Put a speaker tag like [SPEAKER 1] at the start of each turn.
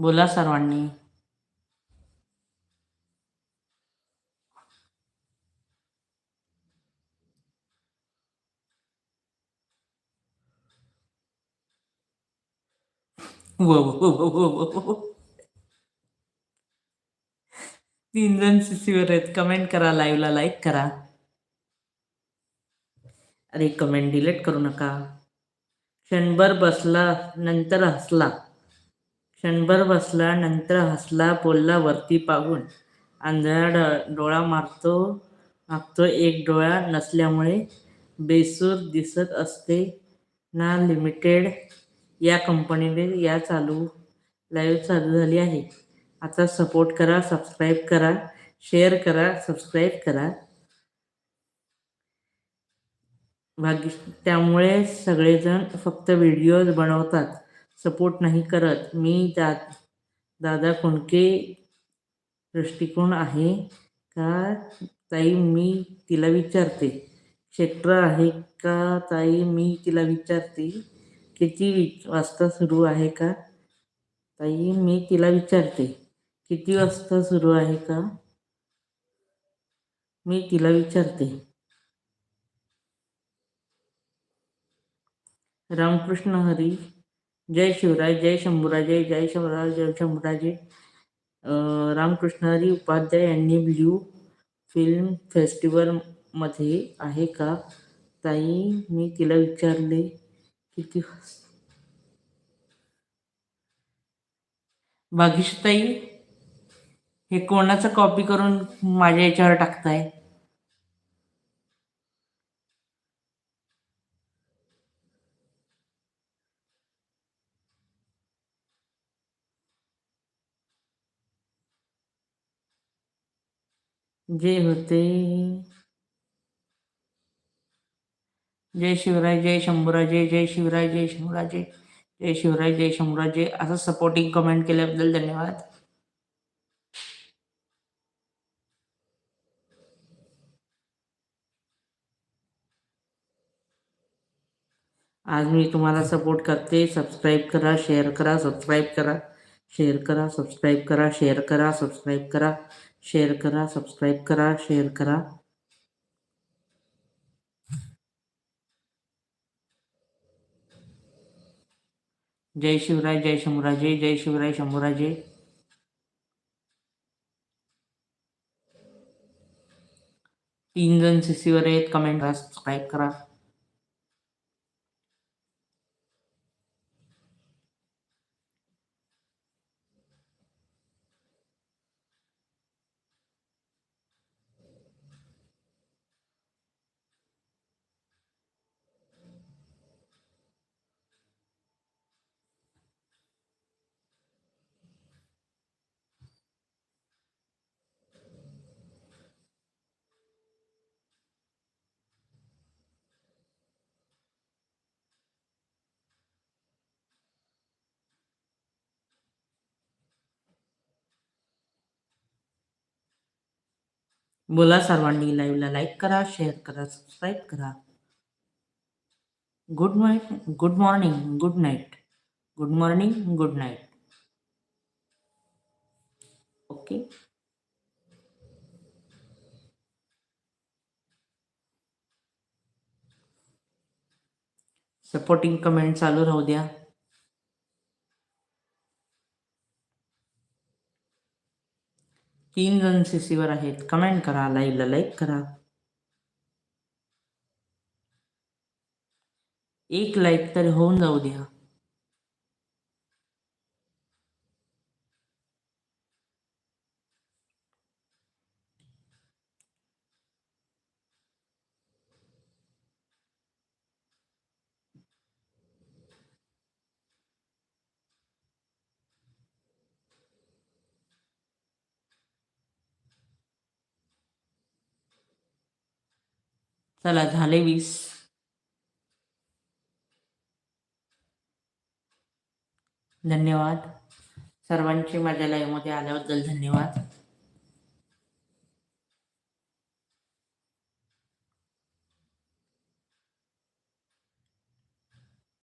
[SPEAKER 1] बोला सर्वांनी. तीन जण सीसीवर आहेत. कमेंट करा लाईव्हला लाईक करा. अरे कमेंट डिलीट करू नका. क्षणभर बसला नंतर हसला. क्षणभर बसला नंतर हसला बोलला वरती पाहून. आंधळा डोळा मारतो मागतो एक डोळा नसल्यामुळे बेसूर दिसत असते ना लिमिटेड या कंपनीने या चालू लाईव्ह चालू झाली आहे. आता सपोर्ट करा सबस्क्राईब करा शेअर करा सबस्क्राईब करा. भाग्य त्यामुळे सगळेजण फक्त व्हिडिओज बनवतात. सपोर्ट नाही करत. मी दा, दादा कोणके दृष्टिकोन आहे का? ताई, मी तिला विचारते. क्षेत्र आहे का? ताई, मी तिला विचारते. किती वाजता सुरू आहे का? ताई, मी तिला विचारते. किती वाजता सुरू आहे का? मी तिला विचारते. रामकृष्ण हरी जय शिवराय जय शंभूराजे जय शंभूराज जय शंभूराजे. अं, रामकृष्ण हरी उपाध्याय यांनी ब्ल्यू फिल्म फेस्टिवलमध्ये आहे का? ताई मी तिला विचारले किती बागीशताई हे कोणाचं कॉपी करून माझ्या याच्यावर टाकताय? जे होते. जय शिवराय जय शंभूराजे जय शिवराय जय शंभूराजे जय शिवराय जय शंभूराजे असं सपोर्टिंग कमेंट केल्याबद्दल धन्यवाद. आज मी तुम्हाला सपोर्ट करते. सबस्क्राईब करा शेअर करा सबस्क्राईब करा शेअर करा सबस्क्राईब करा शेअर करा सबस्क्राईब करा. शेअर करा सबस्क्राईब करा शेअर करा. जय शिवराय, जय शंभूराजे, जय शिवराय शंभूराजे. तीन जण सीसीवर आहेत कमेंट करा सबस्क्राईब करा. बोला सर्वांनी लाईव्हला लाईक करा शेअर करा सबस्क्राईब करा. Good night good morning good night good morning good night okay supporting comment चालू राहू द्या. तीन जण सीसीवर आहेत. कमेंट करा लाईव्हला लाईक करा. एक लाईक तरी होऊन जाऊ द्या. चला झाले वीस. धन्यवाद. सर्वांचे माझ्या लाईव्हमध्ये आल्याबद्दल धन्यवाद.